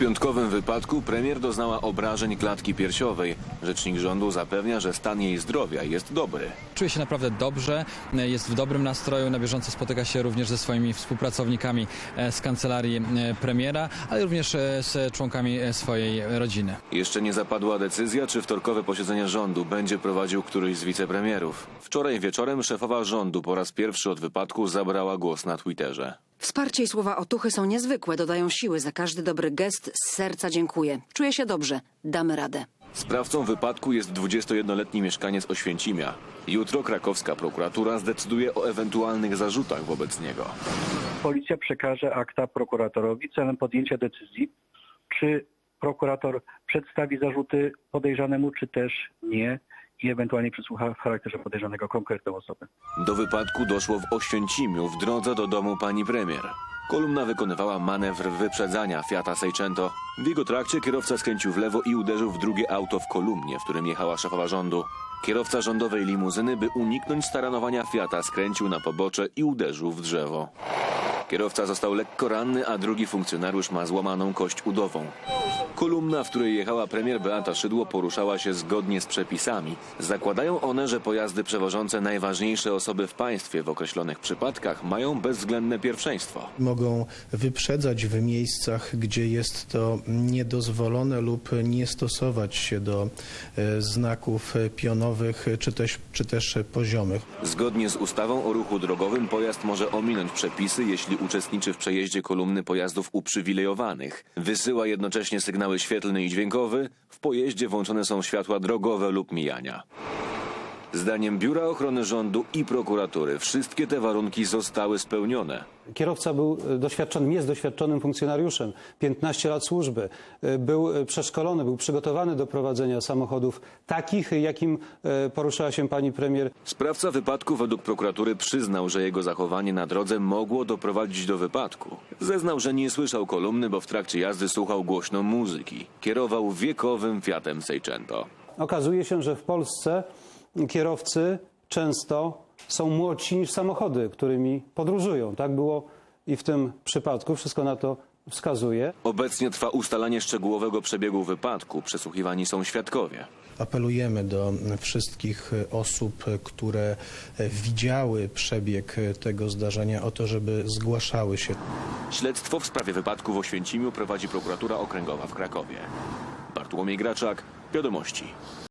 piątkowym wypadku premier doznała obrażeń klatki piersiowej. Rzecznik rządu zapewnia, że stan jej zdrowia jest dobry. Czuje się naprawdę dobrze, jest w dobrym nastroju, na bieżąco spotyka się również ze swoimi współpracownikami e, z kancelarii e, premiera, ale również e, z członkami swojej rodziny. Jeszcze nie zapadła decyzja, czy wtorkowe posiedzenie rządu będzie prowadził któryś z wicepremierów. Wczoraj wieczorem szefowa rządu po raz pierwszy od wypadku zabrała głos na Twitterze. Wsparcie i słowa otuchy są niezwykłe, dodają siły. Za każdy dobry gest z serca dziękuję. Czuję się dobrze, damy radę. Sprawcą wypadku jest 21-letni mieszkaniec Oświęcimia. Jutro krakowska prokuratura zdecyduje o ewentualnych zarzutach wobec niego. Policja przekaże akta prokuratorowi celem podjęcia decyzji, czy prokurator przedstawi zarzuty podejrzanemu, czy też nie i ewentualnie przesłucha w charakterze podejrzanego konkretną osobę. Do wypadku doszło w Oświęcimiu w drodze do domu pani premier. Kolumna wykonywała manewr wyprzedzania Fiata Seicento. W jego trakcie kierowca skręcił w lewo i uderzył w drugie auto w kolumnie, w którym jechała szefowa rządu. Kierowca rządowej limuzyny, by uniknąć staranowania Fiata, skręcił na pobocze i uderzył w drzewo. Kierowca został lekko ranny, a drugi funkcjonariusz ma złamaną kość udową. Kolumna, w której jechała premier Beata Szydło, poruszała się zgodnie z przepisami. Zakładają one, że pojazdy przewożące najważniejsze osoby w państwie w określonych przypadkach mają bezwzględne pierwszeństwo. mogą wyprzedzać w miejscach, gdzie jest to niedozwolone lub nie stosować się do e, znaków pionowych czy też, czy też poziomych. Zgodnie z ustawą o ruchu drogowym pojazd może ominąć przepisy, jeśli uczestniczy w przejeździe kolumny pojazdów uprzywilejowanych. Wysyła jednocześnie sygnały świetlny i dźwiękowy. W pojeździe włączone są światła drogowe lub mijania. Zdaniem Biura Ochrony Rządu i prokuratury wszystkie te warunki zostały spełnione. Kierowca był e, doświadczonym, jest doświadczonym funkcjonariuszem, 15 lat służby, e, był e, przeszkolony, był przygotowany do prowadzenia samochodów takich, jakim poruszyła się pani premier. Sprawca wypadku według prokuratury przyznał, że jego zachowanie na drodze mogło doprowadzić do wypadku. Zeznał, że nie słyszał kolumny, bo w trakcie jazdy słuchał głośno muzyki. Kierował wiekowym Fiatem Seicento. Okazuje się, że w Polsce kierowcy często są młodsi niż samochody, którymi podróżują. Tak było i w tym przypadku. Wszystko na to wskazuje. Obecnie trwa ustalanie szczegółowego przebiegu wypadku. Przesłuchiwani są świadkowie. Apelujemy do wszystkich osób, które widziały przebieg tego zdarzenia o to, żeby zgłaszały się Śledztwo w sprawie wypadku w Oświęcimiu prowadzi prokuratura okręgowa w Krakowie. Bartłomiej Graczak, Wiadomości.